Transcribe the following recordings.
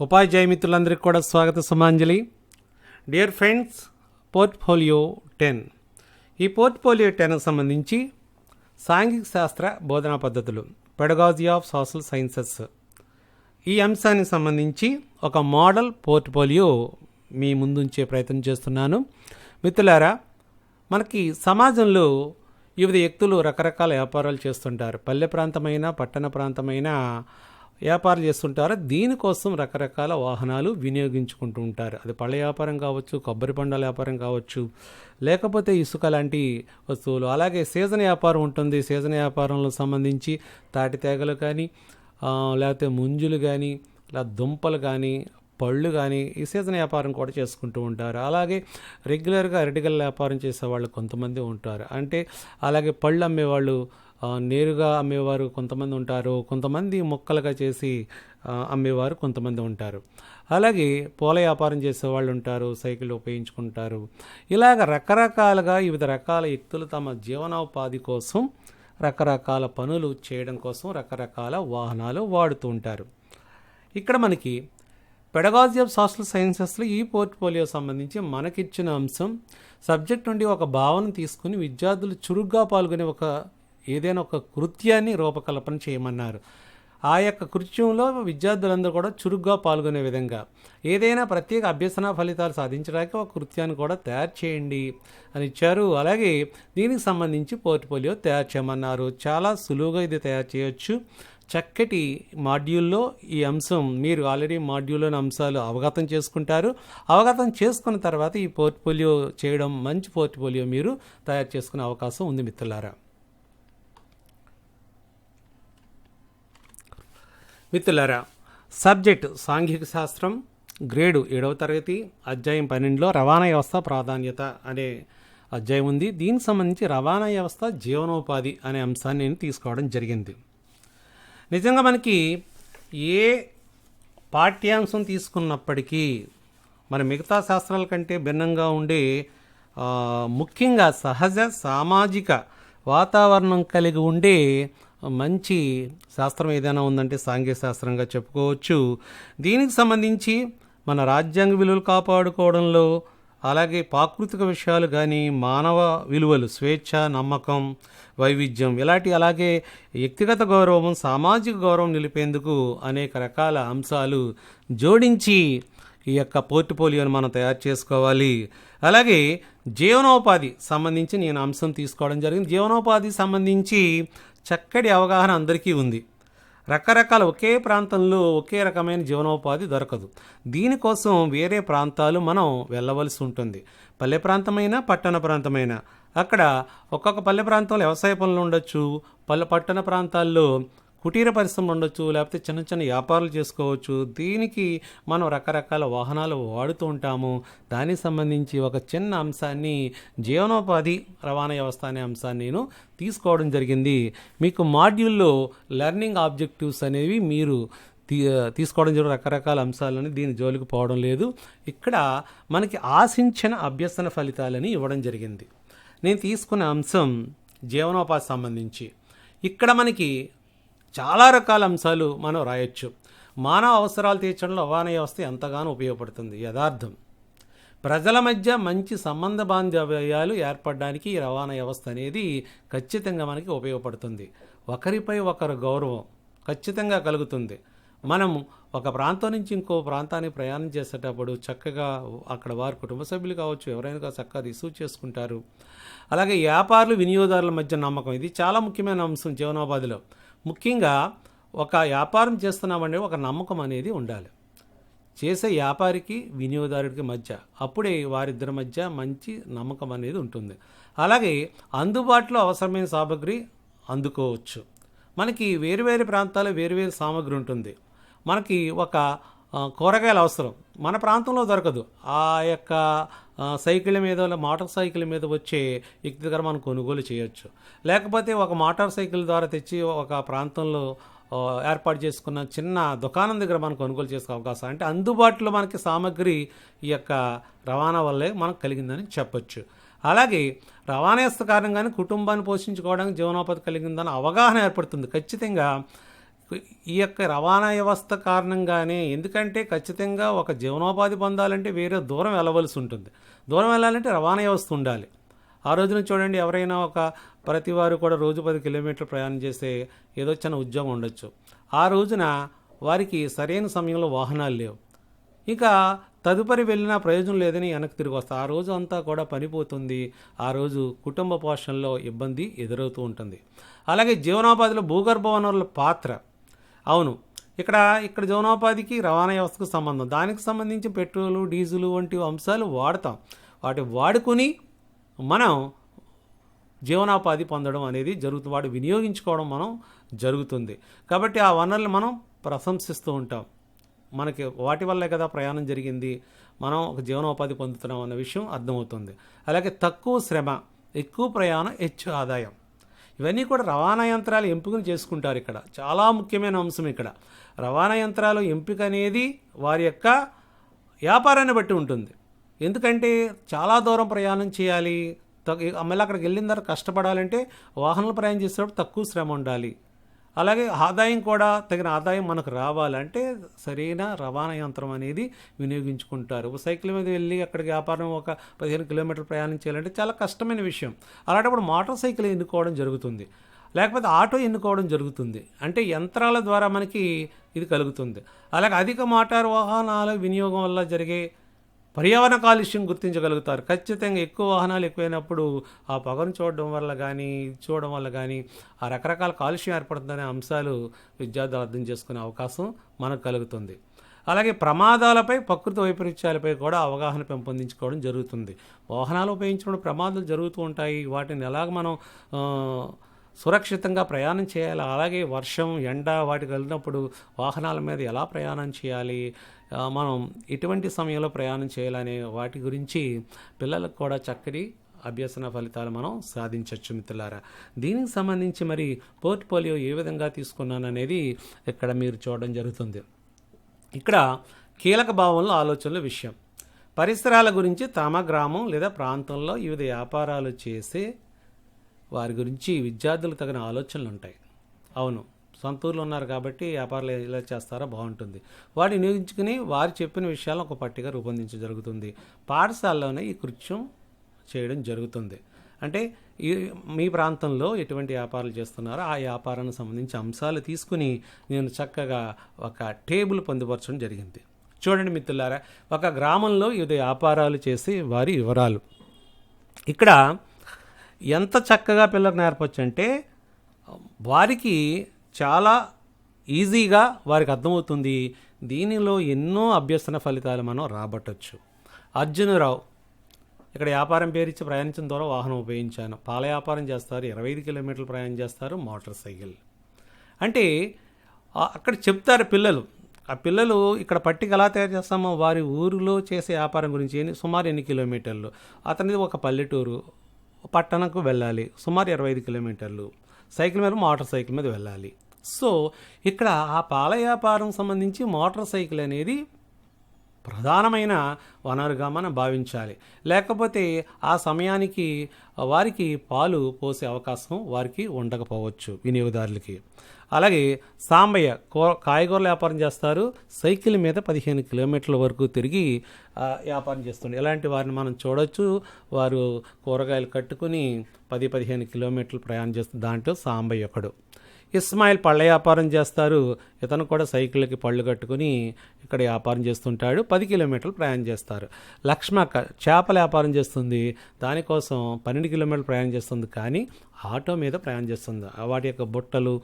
ఉపాధ్యాయ మిత్రులందరికీ కూడా స్వాగత సుమాంజలి. Dear friends portfolio ten. ఈ పోర్ట్ఫోలియో టెన్ సంబంధించి సాంఘిక శాస్త్ర బోధనా పద్ధతులు పెడగాజీ ఆఫ్ సోషల్ సైన్సెస్. ఈ అంశానికి సంబంధించి ఒక మోడల్ పోర్ట్ఫోలియో మీ ముందుంచే ప్రయత్నం చేస్తున్నాను. మిత్రులారా మనకి సమాజంలో వివిధ వ్యక్తులు రకరకాల వ్యాపారాలు చేస్తుంటారు. పల్లె ప్రాంతమైన పట్టణ ప్రాంతమైన వ్యాపారం చేస్తుంటారు. దీనికోసం రకరకాల వాహనాలు వినియోగించుకుంటూ ఉంటారు. అది పళ్ళ వ్యాపారం కావచ్చు కొబ్బరి పండాల వ్యాపారం కావచ్చు లేకపోతే ఇసుక లాంటి వస్తువులు. అలాగే సీజన్ వ్యాపారం ఉంటుంది. సీజన్ వ్యాపారంలో సంబంధించి తాటి తేగలు కానీ లేకపోతే ముంజులు కానీ ఇలా దుంపలు కానీ పళ్ళు కానీ ఈ సీజన్ వ్యాపారం కూడా చేసుకుంటూ ఉంటారు. అలాగే రెగ్యులర్గా అరటిగల వ్యాపారం చేసే వాళ్ళు కొంతమంది ఉంటారు. అంటే అలాగే పళ్ళు అమ్మేవాళ్ళు నేరుగా అమ్మేవారు కొంతమంది ఉంటారు. కొంతమంది మొక్కలుగా చేసి అమ్మేవారు కొంతమంది ఉంటారు. అలాగే పూల వ్యాపారం చేసేవాళ్ళు ఉంటారు సైకిల్ ఉపయోగించుకుంటారు. ఇలాగ రకరకాలుగా వివిధ రకాల వ్యక్తులు తమ జీవనోపాధి కోసం రకరకాల పనులు చేయడం కోసం రకరకాల వాహనాలు వాడుతూ ఉంటారు. ఇక్కడ మనకి పెడగాజీ ఆఫ్ సోషల్ సైన్సెస్లో ఈ పోర్ట్ఫోలియో సంబంధించి మనకిచ్చిన అంశం సబ్జెక్ట్ నుండి ఒక భావన తీసుకుని విద్యార్థులు చురుగ్గా పాల్గొనే ఒక ఏదైనా ఒక కృత్యాన్ని రూపకల్పన చేయమన్నారు. ఆ యొక్క కృత్యంలో విద్యార్థులందరూ కూడా చురుగ్గా పాల్గొనే విధంగా ఏదైనా ప్రత్యేక అభ్యసన ఫలితాలు సాధించడానికి ఒక కృత్యాన్ని కూడా తయారు చేయండి అని ఇచ్చారు. అలాగే దీనికి సంబంధించి పోర్ట్ఫోలియో తయారు చేయమన్నారు. చాలా సులువుగా ఇది తయారు చేయొచ్చు. చక్కటి మాడ్యూల్లో ఈ అంశం మీరు ఆల్రెడీ మాడ్యూల్లోని అంశాలు అవగతం చేసుకుంటారు. అవగతం చేసుకున్న తర్వాత ఈ పోర్ట్ఫోలియో చేయడం మంచి పోర్ట్ఫోలియో మీరు తయారు చేసుకునే అవకాశం ఉంది మిత్రులారా. మిత్రులారా సబ్జెక్ట్ సాంఘిక శాస్త్రం గ్రేడు ఏడవ తరగతి అధ్యాయం పన్నెండులో రవాణా వ్యవస్థ ప్రాధాన్యత అనే అధ్యాయం ఉంది. దీనికి సంబంధించి రవాణా వ్యవస్థ జీవనోపాధి అనే అంశాన్ని నేను తీసుకోవడం జరిగింది. నిజంగా మనకి ఏ పాఠ్యాంశం తీసుకున్నప్పటికీ మన మిగతా శాస్త్రాల కంటే భిన్నంగా ఉండే ముఖ్యంగా సహజ సామాజిక వాతావరణం కలిగి ఉండే మంచి శాస్త్రం ఏదైనా ఉందంటే సాంఘిక శాస్త్రంగా చెప్పుకోవచ్చు. దీనికి సంబంధించి మన రాజ్యాంగ విలువలు కాపాడుకోవడంలో అలాగే ప్రాకృతిక విషయాలు కానీ మానవ విలువలు స్వేచ్ఛ నమ్మకం వైవిధ్యం ఇలాంటి అలాగే వ్యక్తిగత గౌరవం సామాజిక గౌరవం నిలిపేందుకు అనేక రకాల అంశాలు జోడించి ఈ యొక్క పోర్ట్ఫోలియోని మనం తయారు చేసుకోవాలి. అలాగే జీవనోపాధి సంబంధించి నేను అంశం తీసుకోవడం జరిగింది. జీవనోపాధి సంబంధించి చక్కటి అవగాహన అందరికీ ఉంది. రకరకాల ఒకే ప్రాంతంలో ఒకే రకమైన జీవనోపాధి దొరకదు. దీనికోసం వేరే ప్రాంతాలు మనం వెళ్ళవలసి ఉంటుంది. పల్లె ప్రాంతమైనా పట్టణ ప్రాంతమైనా. అక్కడ ఒక్కొక్క పల్లె ప్రాంతంలో వ్యవసాయ పనులు ఉండొచ్చు. పల్లె పట్టణ ప్రాంతాల్లో కుటీర పరిశ్రమలు ఉండొచ్చు లేకపోతే చిన్న చిన్న వ్యాపారాలు చేసుకోవచ్చు. దీనికి మనం రకరకాల వాహనాలు వాడుతూ ఉంటాము. దానికి సంబంధించి ఒక చిన్న అంశాన్ని జీవనోపాధి రవాణా వ్యవస్థ అనే అంశాన్ని నేను తీసుకోవడం జరిగింది. మీకు మాడ్యూల్లో లెర్నింగ్ ఆబ్జెక్టివ్స్ అనేవి మీరు తీ తీసుకోవడం జరిగిన రకరకాల అంశాలని దీని జోలికి పోవడం లేదు. ఇక్కడ మనకి ఆశించిన అభ్యసన ఫలితాలని ఇవ్వడం జరిగింది. నేను తీసుకున్న అంశం జీవనోపాధి సంబంధించి. ఇక్కడ మనకి చాలా రకాల అంశాలు మనం రాయొచ్చు. మానవ అవసరాలు తీర్చడంలో రవాణా వ్యవస్థ ఎంతగానో ఉపయోగపడుతుంది. యథార్థం. ప్రజల మధ్య మంచి సంబంధ బాంధవ్యాలు ఏర్పడడానికి ఈ రవాణా వ్యవస్థ అనేది ఖచ్చితంగా మనకి ఉపయోగపడుతుంది. ఒకరిపై ఒకరు గౌరవం ఖచ్చితంగా కలుగుతుంది. మనం ఒక ప్రాంతం నుంచి ఇంకో ప్రాంతానికి ప్రయాణం చేసేటప్పుడు చక్కగా అక్కడ వారి కుటుంబ సభ్యులు కావచ్చు ఎవరైనా చక్కగా రిసీవ్ చేసుకుంటారు. అలాగే వ్యాపారులు వినియోగదారుల మధ్య నమ్మకం. ఇది చాలా ముఖ్యమైన అంశం జీవనోపాధిలో. ముఖ్యంగా ఒక వ్యాపారం చేస్తున్నామంటే ఒక నమ్మకం అనేది ఉండాలి. చేసే వ్యాపారికి వినియోగదారుడికి మధ్య అప్పుడే వారిద్దరి మధ్య మంచి నమ్మకం అనేది ఉంటుంది. అలాగే అందుబాటులో అవసరమైన సామగ్రి అందుకోవచ్చు. మనకి వేరు వేరు ప్రాంతాల్లో వేరు వేరు ఉంటుంది. మనకి ఒక కూరగాయలు అవసరం. మన ప్రాంతంలో దొరకదు. ఆ యొక్క సైకిల్ మీద మోటార్ సైకిల్ మీద వచ్చే వ్యక్తి దగ్గర మనం కొనుగోలు చేయొచ్చు. లేకపోతే ఒక మోటార్ సైకిల్ ద్వారా తెచ్చి ఒక ప్రాంతంలో ఏర్పాటు చేసుకున్న చిన్న దుకాణం దగ్గర మనం కొనుగోలు చేసుకునే అవకాశం అంటే అందుబాటులో మనకి సామాగ్రి ఈ యొక్క రవాణా వల్లే మనకు కలిగిందని చెప్పొచ్చు. అలాగే రవాణా వ్యవస్థ కారణంగానే కుటుంబాన్ని పోషించుకోవడానికి జీవనోపాధి కలిగిందని అవగాహన ఏర్పడుతుంది. ఖచ్చితంగా ఈ యొక్క రవాణా వ్యవస్థ కారణంగానే ఎందుకంటే ఖచ్చితంగా ఒక జీవనోపాధి పొందాలంటే వేరే దూరం వెళ్ళవలసి ఉంటుంది. దూరం వెళ్ళాలంటే రవాణా వ్యవస్థ ఉండాలి. ఆ రోజున చూడండి ఎవరైనా ఒక ప్రతి వారు కూడా రోజు పది కిలోమీటర్లు ప్రయాణం చేసే ఏదో చిన్న ఉద్యోగం ఉండొచ్చు. ఆ రోజున వారికి సరైన సమయంలో వాహనాలు లేవు. ఇంకా తదుపరి వెళ్ళినా ప్రయోజనం లేదని వెనక్కి తిరిగి వస్తా. ఆ రోజు అంతా కూడా పనిపోతుంది. ఆ రోజు కుటుంబ పోషణలో ఇబ్బంది ఎదురవుతూ ఉంటుంది. అలాగే జీవనోపాధిలో భూగర్భ వనరుల పాత్ర అవును. ఇక్కడ ఇక్కడ జీవనోపాధికి రవాణా వ్యవస్థకు సంబంధం. దానికి సంబంధించి పెట్రోలు డీజిల్ వంటి అంశాలు వాడతాం. వాటి వాడుకొని మనం జీవనోపాధి పొందడం అనేది జరుగుతుంది వాడు వినియోగించుకోవడం మనం జరుగుతుంది. కాబట్టి ఆ వనరులు మనం ప్రశంసిస్తూ ఉంటాం. మనకి వాటి వల్లే కదా ప్రయాణం జరిగింది. మనం ఒక జీవనోపాధి పొందుతున్నాం అన్న విషయం అర్థమవుతుంది. అలాగే తక్కువ శ్రమ ఎక్కువ ప్రయాణం హెచ్చు ఆదాయం. ఇవన్నీ కూడా రవాణా యంత్రాలు ఎంపికను చేసుకుంటారు ఇక్కడ. చాలా ముఖ్యమైన అంశం ఇక్కడ. రవాణా యంత్రాలు ఎంపిక అనేది వారి యొక్క వ్యాపారాన్ని బట్టి ఉంటుంది. ఎందుకంటే చాలా దూరం ప్రయాణం చేయాలి. మళ్ళీ అక్కడికి వెళ్ళిన తర్వాత కష్టపడాలంటే వాహనాలు ప్రయాణం చేసేటప్పుడు తక్కువ శ్రమ ఉండాలి. అలాగే ఆదాయం కూడా తగిన ఆదాయం మనకు రావాలంటే సరైన రవాణా యంత్రం అనేది వినియోగించుకుంటారు. సైకిల్ మీద వెళ్ళి అక్కడికి వ్యాపారం ఒక పదిహేను కిలోమీటర్లు ప్రయాణం చేయాలంటే చాలా కష్టమైన విషయం. అలాంటప్పుడు మోటార్ సైకిల్ ఎన్నుకోవడం జరుగుతుంది. లేకపోతే ఆటో ఎన్నుకోవడం జరుగుతుంది. అంటే యంత్రాల ద్వారా మనకి ఇది కలుగుతుంది. అలాగే అధిక మోటార్ వాహనాల వినియోగం వల్ల జరిగే పర్యావరణ కాలుష్యం గుర్తించగలుగుతారు. ఖచ్చితంగా ఎక్కువ వాహనాలు ఎక్కువైనప్పుడు ఆ పొగను చూడడం వల్ల కానీ ఇది చూడడం వల్ల కానీ ఆ రకరకాల కాలుష్యం ఏర్పడుతుందనే అంశాలు విద్యార్థులు అర్థం చేసుకునే అవకాశం మనకు కలుగుతుంది. అలాగే ప్రమాదాలపై ప్రకృతి వైపరీత్యాలపై కూడా అవగాహన పెంపొందించుకోవడం జరుగుతుంది. వాహనాలు ఉపయోగించినప్పుడు ప్రమాదాలు జరుగుతూ ఉంటాయి. వాటిని ఎలాగ మనం సురక్షితంగా ప్రయాణం చేయాలి. అలాగే వర్షం ఎండ వాటికి వెళ్ళినప్పుడు వాహనాల మీద ఎలా ప్రయాణం చేయాలి? మనం ఎటువంటి సమయంలో ప్రయాణం చేయాలనే వాటి గురించి పిల్లలకు కూడా చక్కటి అభ్యసన ఫలితాలు మనం సాధించవచ్చు మిత్రులారా. దీనికి సంబంధించి మరి పోర్ట్ఫోలియో ఏ విధంగా తీసుకున్నాననేది ఇక్కడ మీరు చూడడం జరుగుతుంది. ఇక్కడ కీలక భావంలో ఆలోచనల విషయం. పరిసరాల గురించి తమ గ్రామం లేదా ప్రాంతంలో వివిధ వ్యాపారాలు చేసే వారి గురించి విద్యార్థులకు తగిన ఆలోచనలు ఉంటాయి. అవును. సొంత ఊర్లో ఉన్నారు కాబట్టి వ్యాపారాలు ఎలా చేస్తారో బాగుంటుంది. వాటిని వినియోగించుకుని వారు చెప్పిన విషయాలను ఒక పట్టిక రూపొందించడం జరుగుతుంది. పాఠశాలలోనే ఈ కృత్యం చేయడం జరుగుతుంది. అంటే ఈ మీ ప్రాంతంలో ఎటువంటి వ్యాపారాలు చేస్తున్నారో ఆ వ్యాపారానికి సంబంధించి అంశాలు తీసుకుని నేను చక్కగా ఒక టేబుల్ పొందుపరచడం జరిగింది. చూడండి మిత్రులారా ఒక గ్రామంలో వివిధ వ్యాపారాలు చేసి వారి వివరాలు. ఇక్కడ ఎంత చక్కగా పిల్లలకు నేర్పచ్చు అంటే వారికి చాలా ఈజీగా వారికి అర్థమవుతుంది. దీనిలో ఎన్నో అభ్యసన ఫలితాలు మనం రాబట్టచ్చు. అర్జునరావు ఇక్కడ వ్యాపారం పేరు ఇచ్చి ప్రయాణించిన ద్వారా వాహనం ఉపయోగించాను. పాల వ్యాపారం చేస్తారు ఇరవై ఐదు కిలోమీటర్లు ప్రయాణం చేస్తారు మోటార్ సైకిల్. అంటే అక్కడ చెప్తారు పిల్లలు. ఆ పిల్లలు ఇక్కడ పట్టిక ఎలా తయారు చేస్తామో వారి ఊరిలో చేసే వ్యాపారం గురించి సుమారు ఎన్ని కిలోమీటర్లు. అతనిది ఒక పల్లెటూరు పట్టణంకు వెళ్ళాలి సుమారు ఇరవై ఐదు కిలోమీటర్లు. సైకిల్ మీద మోటార్ సైకిల్ మీద వెళ్ళాలి. సో ఇక్కడ ఆ పాల వ్యాపారం సంబంధించి మోటార్ సైకిల్ అనేది ప్రధానమైన వనరుగా మనం భావించాలి. లేకపోతే ఆ సమయానికి వారికి పాలు పోసే అవకాశం వారికి ఉండకపోవచ్చు వినియోగదారులకి. అలాగే సాంబయ్య కో కాయగూరల వ్యాపారం చేస్తారు. సైకిల్ మీద పదిహేను కిలోమీటర్ల వరకు తిరిగి వ్యాపారం చేస్తుండే. ఇలాంటి వారిని మనం చూడొచ్చు. వారు కూరగాయలు కట్టుకుని పది పదిహేను కిలోమీటర్లు ప్రయాణం చేస్తుంది దాంట్లో సాంబయ్య ఒకడు. ఇస్మాయిల్ పళ్ళ వ్యాపారం చేస్తారు. ఇతను కూడా సైకిల్కి పళ్ళు కట్టుకుని ఇక్కడ వ్యాపారం చేస్తుంటాడు. పది కిలోమీటర్లు ప్రయాణం చేస్తారు. లక్ష్మక్క చేపల వ్యాపారం చేస్తుంది. దానికోసం పన్నెండు కిలోమీటర్లు ప్రయాణం చేస్తుంది. కానీ ఆటో మీద ప్రయాణం చేస్తుంది. వాటి యొక్క బుట్టలు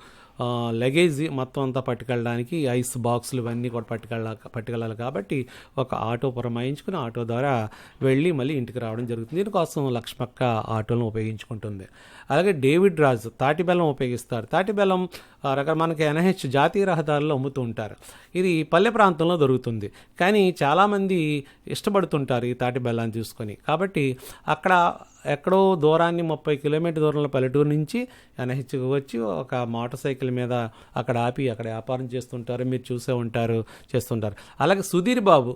లగేజ్ మొత్తం అంతా పట్టుకెళ్ళడానికి ఐస్ బాక్సులు ఇవన్నీ కూడా పట్టుకెళ్ళ పట్టుకెళ్ళాలి కాబట్టి ఒక ఆటో పురమాయించుకుని ఆటో ద్వారా వెళ్ళి మళ్ళీ ఇంటికి రావడం జరుగుతుంది. దీనికోసం లక్ష్మక్క ఆటోలను ఉపయోగించుకుంటుంది. అలాగే డేవిడ్ రాజు తాటి బెల్లం ఉపయోగిస్తారు. తాటి బెల్లం ఆ, మనకి ఎన్హెచ్ జాతీయ రహదారుల్లో అమ్ముతూ ఉంటారు. ఇది పల్లె ప్రాంతంలో దొరుకుతుంది. కానీ చాలామంది ఇష్టపడుతుంటారు ఈ తాటి బెల్లాన్ని తీసుకొని. కాబట్టి అక్కడ ఎక్కడో దూరాన్ని ముప్పై కిలోమీటర్ దూరంలో పల్లెటూరు నుంచి ఎన్హెచ్కి వచ్చి ఒక మోటార్ సైకిల్ మీద అక్కడ ఆపి అక్కడ వ్యాపారం చేస్తుంటారు. మీరు చూసే ఉంటారు చేస్తుంటారు. అలాగే సుధీర్ బాబు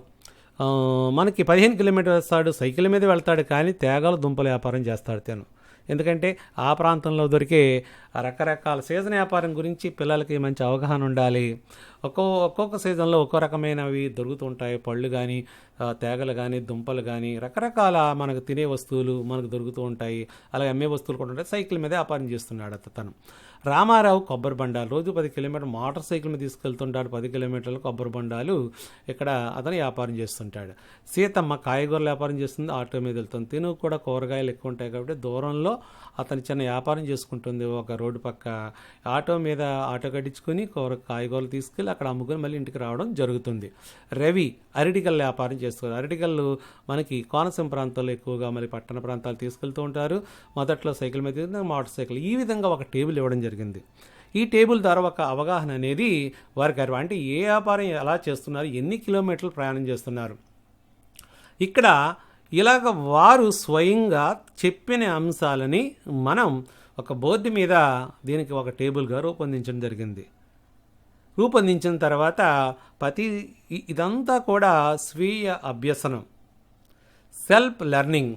మనకి పదిహేను కిలోమీటర్ వస్తాడు సైకిల్ మీద వెళ్తాడు కానీ తేగాలు దుంపల వ్యాపారం చేస్తాడు తను. ఎందుకంటే ఆ ప్రాంతంలో దొరికే రకరకాల సీజన్ వ్యాపారం గురించి పిల్లలకి మంచి అవగాహన ఉండాలి. ఒక్కో ఒక్కొక్క సీజన్లో ఒక్కో రకమైనవి దొరుకుతుంటాయి పళ్ళు కానీ తేగలు కానీ దుంపలు కానీ రకరకాల మనకు తినే వస్తువులు మనకు దొరుకుతూ ఉంటాయి. అలాగే అమ్మే వస్తువులు కూడా ఉంటాయి. సైకిల్ మీద వ్యాపారం చేస్తున్నాడు అతను. రామారావు కొబ్బరి బండాలు. రోజు పది కిలోమీటర్లు మోటార్ సైకిల్ మీద తీసుకెళ్తుంటాడు. పది కిలోమీటర్లు కొబ్బరి బండాలు ఇక్కడ అతను వ్యాపారం చేస్తుంటాడు. సీతమ్మ కాయగూరలు వ్యాపారం చేస్తుంది ఆటో మీద వెళ్తుంది. తిను కూడా కూరగాయలు ఎక్కువ ఉంటాయి కాబట్టి దూరంలో అతను చిన్న వ్యాపారం చేసుకుంటుంది ఒక రోడ్డు పక్క. ఆటో మీద ఆటో కట్టించుకొని కూర కాయగూరలు తీసుకెళ్ళి అక్కడ అమ్ముకొని మళ్ళీ ఇంటికి రావడం జరుగుతుంది. రవి అరటికల్ వ్యాపారం చేస్తారు అరటికల్లు మనకి కోనసీమ ప్రాంతాల్లో ఎక్కువగా మళ్ళీ పట్టణ ప్రాంతాలు తీసుకెళ్తూ ఉంటారు. మొదట్లో సైకిల్ మీద మోటార్ సైకిల్. ఈ విధంగా ఒక టేబుల్ ఇవ్వడం జరిగింది. ఈ టేబుల్ ద్వారా ఒక అవగాహన అనేది వారికి అర్థం. అంటే ఏ వ్యాపారం ఎలా చేస్తున్నారు ఎన్ని కిలోమీటర్లు ప్రయాణం చేస్తున్నారు. ఇక్కడ ఇలాగ వారు స్వయంగా చెప్పిన అంశాలని మనం ఒక బోర్డు మీద దీనికి ఒక టేబుల్గా రూపొందించడం జరిగింది. రూపొందించిన తర్వాత ప్రతి ఇదంతా కూడా స్వీయ అభ్యసనం. Self learning.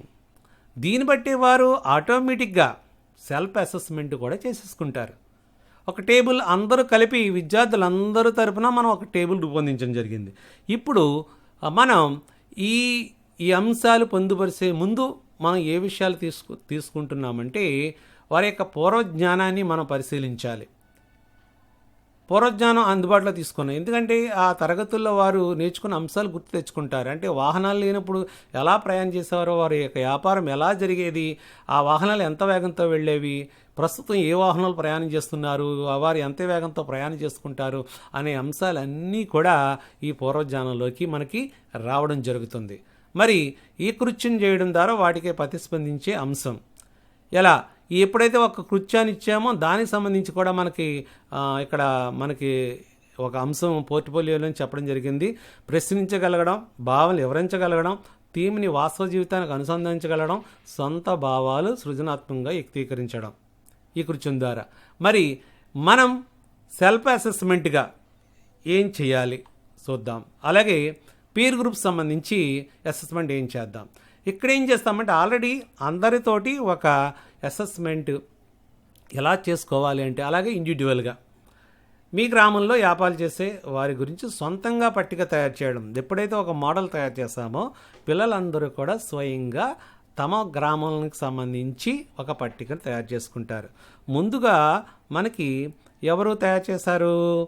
దీన్ని బట్టి వారు ఆటోమేటిక్గా సెల్ఫ్ అసెస్మెంట్ కూడా చేసేసుకుంటారు. ఒక టేబుల్ అందరూ కలిపి విద్యార్థులందరూ తరపున మనం ఒక టేబుల్ రూపొందించడం జరిగింది. ఇప్పుడు మనం ఈ ఈ అంశాలు పొందుపరిచే ముందు మనం ఏ విషయాలు తీసుకు తీసుకుంటున్నామంటే వారి యొక్క పూర్వజ్ఞానాన్ని మనం పరిశీలించాలి. పూర్వజ్ఞానం అందుబాటులో తీసుకున్నాం ఎందుకంటే ఆ తరగతుల్లో వారు నేర్చుకున్న అంశాలు గుర్తు తెచ్చుకుంటారు. అంటే వాహనాలు లేనప్పుడు ఎలా ప్రయాణం చేసేవారో వారి యొక్క వ్యాపారం ఎలా జరిగేది ఆ వాహనాలు ఎంత వేగంతో వెళ్ళేవి ప్రస్తుతం ఏ వాహనాలు ప్రయాణం చేస్తున్నారు వారు ఎంత వేగంతో ప్రయాణం చేసుకుంటారు అనే అంశాలన్నీ కూడా ఈ పూర్వజ్ఞానంలోకి మనకి రావడం జరుగుతుంది. మరి ఈ కృత్యం చేయడం ద్వారా వాటికి ప్రతిస్పందించే అంశం. ఎలా? ఎప్పుడైతే ఒక కృత్యాన్ని ఇచ్చామో దానికి సంబంధించి కూడా మనకి ఇక్కడ మనకి ఒక అంశం పోర్ట్ఫోలియోలో చెప్పడం జరిగింది. ప్రశ్నించగలగడం భావనలు వివరించగలగడం థీమ్ని వాస్తవ జీవితానికి అనుసంధానించగలగడం సొంత భావాలు సృజనాత్మకంగా వ్యక్తీకరించడం. ఈ కృత్యం ద్వారా మరి మనం సెల్ఫ్ అసెస్మెంట్గా ఏం చేయాలి? చూద్దాం. అలాగే పీర్ గ్రూప్ సంబంధించి అసెస్మెంట్ ఏం చేద్దాం? ఇక్కడ ఏం చేస్తామంటే ఆల్రెడీ అందరితోటి ఒక అసెస్మెంట్ ఎలా చేసుకోవాలి అంటే అలాగే ఇండివిజువల్గా మీ గ్రామంలో వ్యాపారాలు చేసే వారి గురించి సొంతంగా పట్టిక తయారు చేయడం. ఎప్పుడైతే ఒక మోడల్ తయారు చేశామో పిల్లలందరూ కూడా స్వయంగా తమ గ్రామాలకు సంబంధించి ఒక పట్టికను తయారు చేసుకుంటారు. ముందుగా మనకి ఎవరు తయారు చేశారు?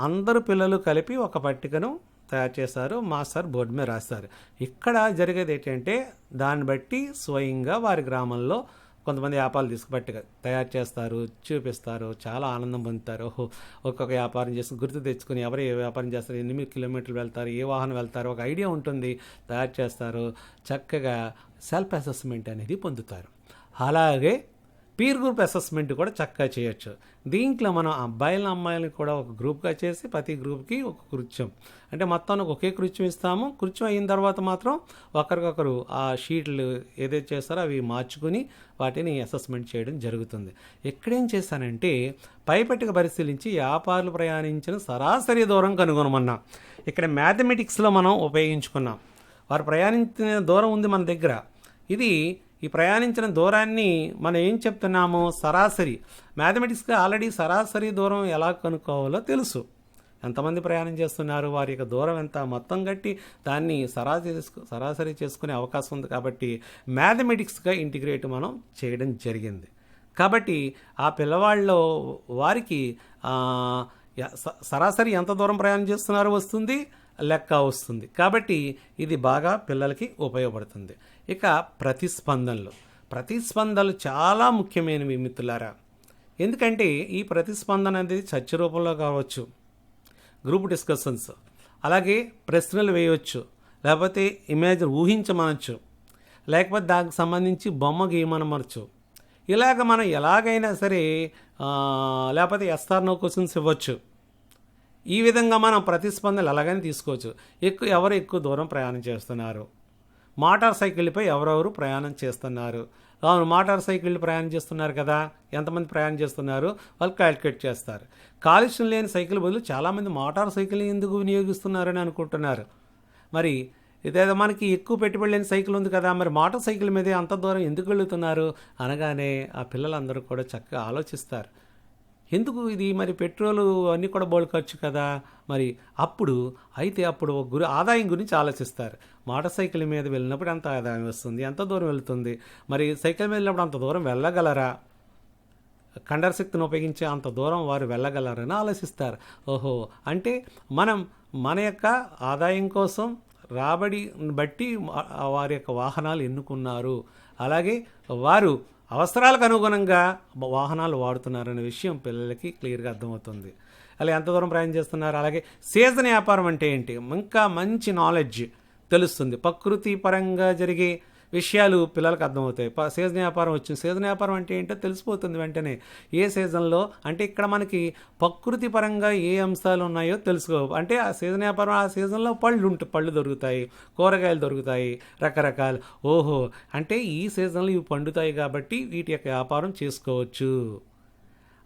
అందరు పిల్లలు కలిపి ఒక పట్టికను తయారు చేశారు. మాస్టర్ బోర్డు మీద రాస్తారు ఇక్కడ జరిగేది ఏంటంటే దాన్ని బట్టి స్వయంగా వారి గ్రామంలో కొంతమంది వ్యాపారాలు తీసుకుపట్టి తయారు చేస్తారు చూపిస్తారు చాలా ఆనందం పొందుతారు. ఒక్కొక్క వ్యాపారం చేసి గుర్తు తెచ్చుకొని ఎవరు ఏ వ్యాపారం చేస్తారు ఎనిమిది కిలోమీటర్లు వెళ్తారు ఏ వాహనం వెళ్తారు ఒక ఐడియా ఉంటుంది తయారు చేస్తారు చక్కగా సెల్ఫ్ అసెస్మెంట్ అనేది పొందుతారు. అలాగే పీర్ గ్రూప్ అసెస్మెంట్ కూడా చక్కగా చేయొచ్చు. దీంట్లో మనం అబ్బాయిలను అమ్మాయిలను కూడా ఒక గ్రూప్గా చేసి ప్రతి గ్రూప్కి ఒక కృత్యం. అంటే మొత్తానికి ఒకే కృత్యం ఇస్తాము. కృత్యం అయిన తర్వాత మాత్రం ఒకరికొకరు ఆ షీట్లు ఏదైతే చేస్తారో అవి మార్చుకుని వాటిని అసెస్మెంట్ చేయడం జరుగుతుంది. ఎక్కడేం చేశానంటే పైపట్టిక పరిశీలించి వ్యాపారులు ప్రయాణించిన సరాసరి దూరం కనుగొనమన్నా. ఇక్కడ మ్యాథమెటిక్స్లో మనం ఉపయోగించుకున్నాం. వారు ప్రయాణించిన దూరం ఉంది మన దగ్గర. ఇది ఈ ప్రయాణించిన దూరాన్ని మనం ఏం చెప్తున్నాము సరాసరి. మ్యాథమెటిక్స్గా ఆల్రెడీ సరాసరి దూరం ఎలా కనుక్కోవాలో తెలుసు. ఎంతమంది ప్రయాణం చేస్తున్నారు? వారి యొక్క దూరం ఎంత? మొత్తం కట్టి దాన్ని సరాసరి సరాసరి చేసుకునే అవకాశం ఉంది కాబట్టి మ్యాథమెటిక్స్గా ఇంటిగ్రేట్ మనం చేయడం జరిగింది. కాబట్టి ఆ పిల్లవాళ్ళలో వారికి సరాసరి ఎంత దూరం ప్రయాణం చేస్తున్నారు వస్తుంది? లెక్క వస్తుంది. కాబట్టి ఇది బాగా పిల్లలకి ఉపయోగపడుతుంది. ఇక ప్రతిస్పందనలు. ప్రతిస్పందనలు చాలా ముఖ్యమైనవి మిత్రులారా. ఎందుకంటే ఈ ప్రతిస్పందన అనేది చర్చ రూపంలో కావచ్చు గ్రూప్ డిస్కషన్స్ అలాగే ప్రశ్నలు వేయవచ్చు లేకపోతే ఇమేజ్ ఊహించమనొచ్చు లేకపోతే దానికి సంబంధించి బొమ్మ గీయమనమరచు ఇలాగ మనం ఎలాగైనా సరే లేకపోతే ఎస్ఆర్ నో క్వశ్చన్స్ ఇవ్వచ్చు. ఈ విధంగా మనం ప్రతిస్పందనలు ఎలాగైనా తీసుకోవచ్చు. ఎక్కువ ఎవరు ఎక్కువ దూరం ప్రయాణం చేస్తున్నారు? మోటార్ సైకిల్పై ఎవరెవరు ప్రయాణం చేస్తున్నారు? అవును మోటార్ సైకిళ్ళు ప్రయాణం చేస్తున్నారు కదా? ఎంతమంది ప్రయాణం చేస్తున్నారు? వాళ్ళు క్యాల్కులేట్ చేస్తారు. కాలుష్యం లేని సైకిల్ బదులు చాలామంది మోటార్ సైకిల్ ఎందుకు వినియోగిస్తున్నారని అనుకుంటున్నారు. మరి ఇదేదో మనకి ఎక్కువ పెట్టుబడి లేని సైకిల్ ఉంది కదా మరి మోటార్ సైకిల్ మీదే అంత దూరం ఎందుకు వెళుతున్నారు? అనగానే ఆ పిల్లలందరూ కూడా చక్కగా ఆలోచిస్తారు. ఎందుకు ఇది మరి పెట్రోలు అన్నీ కూడా బోల్ ఖర్చు కదా? మరి అప్పుడు అయితే అప్పుడు ఒక గురి ఆదాయం గురించి ఆలోచిస్తారు. మోటార్ సైకిల్ మీద వెళ్ళినప్పుడు ఎంత ఆదాయం వస్తుంది? ఎంత దూరం వెళ్తుంది? మరి సైకిల్ మీద వెళ్ళినప్పుడు అంత దూరం వెళ్ళగలరా? కండర శక్తిని ఉపయోగించే అంత దూరం వారు వెళ్ళగలరని ఆలోచిస్తారు. ఓహో! అంటే మనం మన యొక్క ఆదాయం కోసం రాబడి బట్టి వారి యొక్క వాహనాలు ఎన్నుకున్నారు. అలాగే వారు అవసరాలకు అనుగుణంగా వాహనాలు వాడుతున్నారనే విషయం పిల్లలకి క్లియర్గా అర్థమవుతుంది. అలా ఎంత దూరం ప్రయాణం చేస్తున్నారు? అలాగే సీజన్ వ్యాపారం అంటే ఏంటి? ఇంకా మంచి నాలెడ్జ్ తెలుస్తుంది. ప్రకృతి పరంగా జరిగే విషయాలు పిల్లలకు అర్థమవుతాయి. సీజన్ వ్యాపారం వచ్చింది. సీజన్ వ్యాపారం అంటే ఏంటో తెలిసిపోతుంది వెంటనే. ఏ సీజన్లో? అంటే ఇక్కడ మనకి ప్రకృతి పరంగా ఏ అంశాలు ఉన్నాయో తెలుసుకో అంటే ఆ సీజన్ వ్యాపారం ఆ సీజన్లో పళ్ళు ఉంటాయి పళ్ళు దొరుకుతాయి. కూరగాయలు దొరుకుతాయి. రకరకాలు. ఓహో! అంటే ఈ సీజన్లో ఇవి పండుతాయి కాబట్టి వీటి యొక్క వ్యాపారం చేసుకోవచ్చు.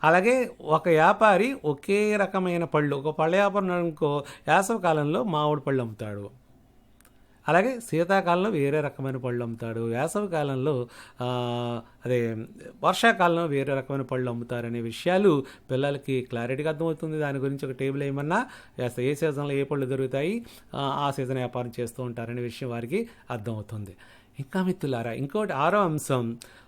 అలాగే ఒక వ్యాపారి ఒకే రకమైన పళ్ళు. ఒక పళ్ళ వ్యాపారం అనుకో వేసవి కాలంలో మామిడి పళ్ళు అమ్ముతాడు. అలాగే శీతాకాలంలో వేరే రకమైన పళ్ళు అమ్ముతాడు వేసవి కాలంలో అదే వర్షాకాలంలో వేరే రకమైన పళ్ళు అమ్ముతారనే విషయాలు పిల్లలకి క్లారిటీగా అర్థమవుతుంది. దాని గురించి ఒక టేబుల్ ఏమన్నా ఏ సీజన్లో ఏ పళ్ళు దొరుకుతాయి ఆ, ఆ సీజన్ వ్యాపారం చేస్తూ ఉంటారనే విషయం వారికి అర్థమవుతుంది. ఇంకా మిత్రులారా ఇంకోటి ఆరో అంశం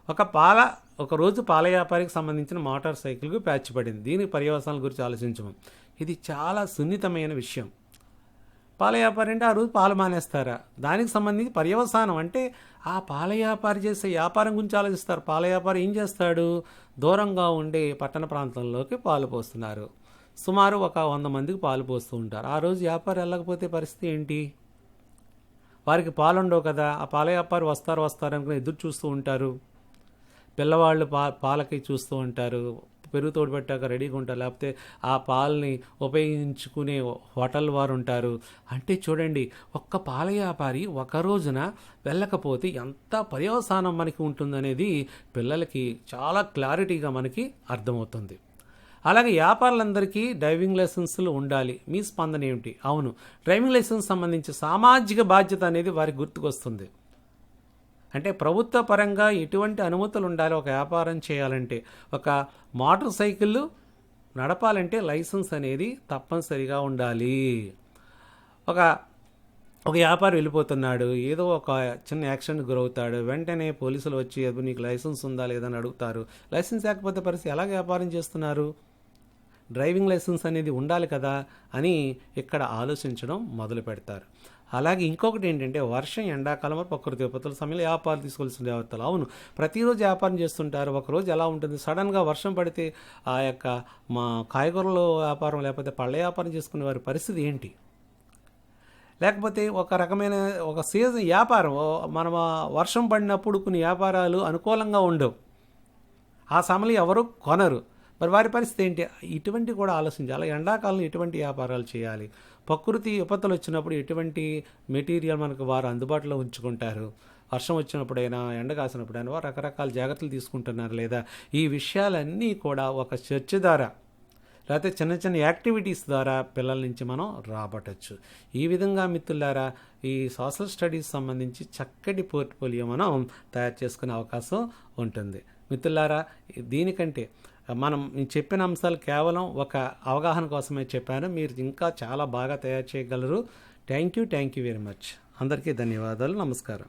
ఒక పాల ఒక రోజు పాల వ్యాపారికి సంబంధించిన మోటార్ సైకిల్కు ప్యాచ్ పడింది. దీని పర్యవసానాల గురించి ఆలోచించము. ఇది చాలా సున్నితమైన విషయం. పాల వ్యాపారి అంటే ఆ రోజు పాలు మానేస్తారా? దానికి సంబంధించి పర్యవసానం. అంటే ఆ పాల వ్యాపారి చేసే వ్యాపారం గురించి ఆలోచిస్తారు. పాల వ్యాపారి ఏం చేస్తాడు? దూరంగా ఉండే పట్టణ ప్రాంతంలోకి పాలు పోస్తున్నారు. సుమారు ఒక వంద మందికి పాలు పోస్తూ ఉంటారు. ఆ రోజు వ్యాపారి వెళ్ళకపోతే పరిస్థితి ఏంటి? వారికి పాలు ఉండవు కదా. ఆ పాల వ్యాపారి వస్తారు వస్తారు అనుకుని ఎదురు చూస్తూ ఉంటారు. పిల్లవాళ్ళు పా పాలకి చూస్తూ ఉంటారు. పెరుగు తోడు పెట్టాక రెడీగా ఉంటారు. లేకపోతే ఆ పాలని ఉపయోగించుకునే హోటల్ వారు ఉంటారు. అంటే చూడండి ఒక్క పాల వ్యాపారి ఒక రోజున వెళ్ళకపోతే ఎంత పర్యవసానం మనకి ఉంటుందనేది పిల్లలకి చాలా క్లారిటీగా మనకి అర్థమవుతుంది. అలాగే వ్యాపారులందరికీ డ్రైవింగ్ లైసెన్సులు ఉండాలి. మీ స్పందన ఏమిటి? అవును. డ్రైవింగ్ లైసెన్స్ సంబంధించి సామాజిక బాధ్యత అనేది వారికి గుర్తుకొస్తుంది. అంటే ప్రభుత్వ పరంగా ఎటువంటి అనుమతులు ఉండాలి ఒక వ్యాపారం చేయాలంటే ఒక మోటార్ సైకిల్ నడపాలంటే లైసెన్స్ అనేది తప్పనిసరిగా ఉండాలి. ఒక ఒక వ్యాపారి వెళ్ళిపోతున్నాడు ఏదో ఒక చిన్న యాక్సిడెంట్ గురవుతాడు వెంటనే పోలీసులు వచ్చి నీకు లైసెన్స్ ఉందా లేదా? అని అడుగుతారు. లైసెన్స్ లేకపోతే పరిస్థితి ఎలా వ్యాపారం చేస్తున్నారు? డ్రైవింగ్ లైసెన్స్ అనేది ఉండాలి కదా అని ఇక్కడ ఆలోచించడం మొదలు పెడతారు అలాగే ఇంకొకటి ఏంటంటే వర్షం ఎండాకాలం ప్రకృతి విపత్తుల సమయంలో వ్యాపారం తీసుకోవాల్సిన జాగ్రత్తలు అవును ప్రతిరోజు వ్యాపారం చేస్తుంటారు. ఒకరోజు ఎలా ఉంటుంది? సడన్గా వర్షం పడితే ఆ యొక్క మా కాయగూరల వ్యాపారం లేకపోతే పళ్ళ వ్యాపారం చేసుకునే వారి పరిస్థితి ఏంటి? లేకపోతే ఒక రకమైన ఒక సీజన్ వ్యాపారం ఓ మనం వర్షం పడినప్పుడు కొన్ని వ్యాపారాలు అనుకూలంగా ఉండవు. ఆ సమయంలో ఎవరు కొనరు. మరి వారి పరిస్థితి ఏంటి? ఇటువంటి కూడా ఆలోచించాలి. ఎండాకాలంలో ఎటువంటి వ్యాపారాలు చేయాలి. ప్రకృతి విపత్తులు వచ్చినప్పుడు ఎటువంటి మెటీరియల్ మనకు వారు అందుబాటులో ఉంచుకుంటారు? వర్షం వచ్చినప్పుడైనా ఎండ కాసినప్పుడైనా వారు రకరకాల జాగ్రత్తలు తీసుకుంటున్నారు లేదా? ఈ విషయాలన్నీ కూడా ఒక చర్చ ద్వారా లేకపోతే చిన్న చిన్న యాక్టివిటీస్ ద్వారా పిల్లల నుంచి మనం రాబట్టచ్చు. ఈ విధంగా మిత్రులారా ఈ సోషల్ స్టడీస్ సంబంధించి చక్కటి పోర్ట్ఫోలియో మనం తయారు చేసుకునే అవకాశం ఉంటుంది. మిత్రులారా దీనికంటే మనం చెప్పిన అంశాలు కేవలం ఒక అవగాహన కోసమే చెప్పాను. మీరు ఇంకా చాలా బాగా తయారు చేయగలరు. Thank you thank you very much అందరికీ ధన్యవాదాలు. నమస్కారం.